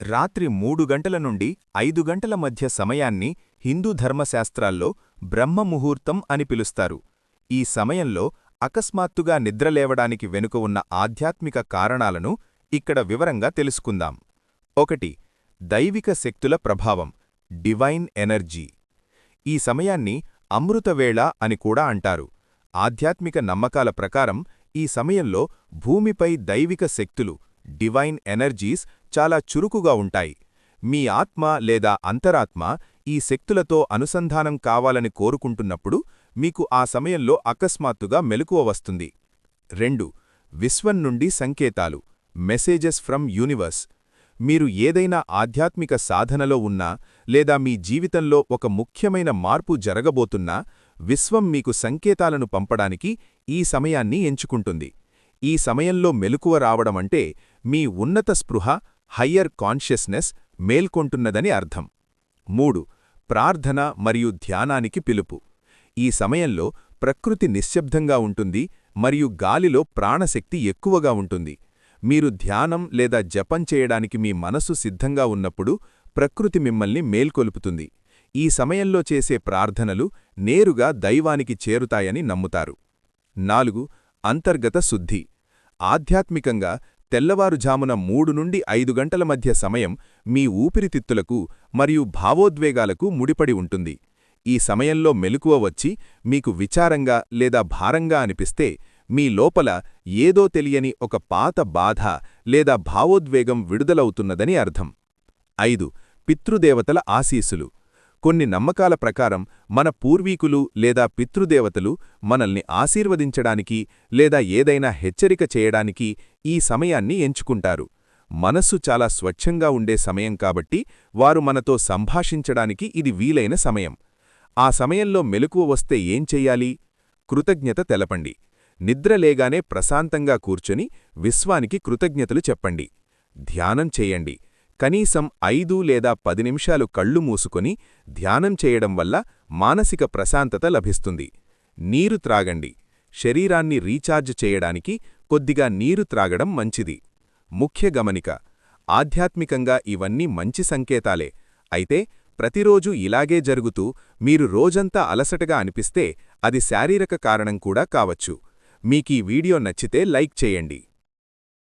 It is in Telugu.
రాత్రి మూడు గంటల నుండి ఐదు గంటల మధ్య సమయాన్ని హిందూ ధర్మశాస్త్రాల్లో బ్రహ్మముహూర్తం అని పిలుస్తారు. ఈ సమయంలో అకస్మాత్తుగా నిద్రలేవడానికి వెనుక ఉన్న ఆధ్యాత్మిక కారణాలను ఇక్కడ వివరంగా తెలుసుకుందాం. ఒకటి దైవిక శక్తుల ప్రభావం డివైన్ ఎనర్జీ. ఈ సమయాన్ని అమృతవేళ అని కూడా అంటారు. ఆధ్యాత్మిక నమ్మకాల ప్రకారం ఈ సమయంలో భూమిపై దైవిక శక్తులు డివైన్ ఎనర్జీస్ చాలా చురుకుగా ఉంటాయి. మీ ఆత్మ లేదా అంతరాత్మ ఈ శక్తులతో అనుసంధానం కావాలని కోరుకుంటున్నప్పుడు మీకు ఆ సమయంలో అకస్మాత్తుగా మెలకువ వస్తుంది. రెండు విశ్వం నుండి సంకేతాలు మెసేజెస్ ఫ్రమ్ యూనివర్స్. మీరు ఏదైనా ఆధ్యాత్మిక సాధనలో ఉన్నా లేదా మీ జీవితంలో ఒక ముఖ్యమైన మార్పు జరగబోతున్నా విశ్వం మీకు సంకేతాలను పంపడానికి ఈ సమయాన్ని ఎంచుకుంటుంది. ఈ సమయంలో మెలకువ రావడమంటే మీ ఉన్నత స్పృహ హయ్యర్ కాన్షియస్నెస్ మేల్కొంటున్నదని అర్థం. మూడు ప్రార్థన మరియు ధ్యానానికి పిలుపు. ఈ సమయంలో ప్రకృతి నిశ్శబ్దంగా ఉంటుంది మరియు గాలిలో ప్రాణశక్తి ఎక్కువగా ఉంటుంది. మీరు ధ్యానం లేదా జపం చేయడానికి మీ మనసు సిద్ధంగా ఉన్నప్పుడు ప్రకృతి మిమ్మల్ని మేల్కొలుపుతుంది. ఈ సమయంలో చేసే ప్రార్థనలు నేరుగా దైవానికి చేరుతాయని నమ్ముతారు. నాలుగు అంతర్గత శుద్ధి. ఆధ్యాత్మికంగా తెల్లవారుజామున మూడు నుండి ఐదు గంటల మధ్య సమయం మీ ఊపిరితిత్తులకు మరియు భావోద్వేగాలకు ముడిపడి ఉంటుంది. ఈ సమయంలో మెలకువ వచ్చి మీకు విచారంగా లేదా భారంగా అనిపిస్తే మీ లోపల ఏదో తెలియని ఒక పాత బాధ లేదా భావోద్వేగం విడుదలవుతున్నదని అర్థం. ఐదు. పితృదేవతల ఆశీసులు కొన్ని నమ్మకాల ప్రకారం మన పూర్వీకులు లేదా పితృదేవతలు మనల్ని ఆశీర్వదించడానికి లేదా ఏదైనా హెచ్చరిక చేయడానికి ఈ సమయాన్ని ఎంచుకుంటారు. మనస్సు చాలా స్వచ్ఛంగా ఉండే సమయం కాబట్టి వారు మనతో సంభాషించడానికి ఇది వీలైన సమయం. ఆ సమయంలో మెలకువ వస్తే ఏం చెయ్యాలి కృతజ్ఞత తెలపండి. నిద్రలేగానే ప్రశాంతంగా కూర్చొని విశ్వానికి కృతజ్ఞతలు చెప్పండి. ధ్యానం చేయండి. కనీసం ఐదు లేదా పది నిమిషాలు కళ్ళు మూసుకొని ధ్యానం చేయడం వల్ల మానసిక ప్రశాంతత లభిస్తుంది. నీరు త్రాగండి. శరీరాన్ని రీఛార్జ్ చేయడానికి కొద్దిగా నీరు త్రాగడం మంచిది. ముఖ్య గమనిక ఆధ్యాత్మికంగా ఇవన్నీ మంచి సంకేతాలే. అయితే ప్రతిరోజూ ఇలాగే జరుగుతూ మీరు రోజంతా అలసటగా అనిపిస్తే అది శారీరక కారణం కూడా కావచ్చు. మీకీ వీడియో నచ్చితే లైక్ చేయండి.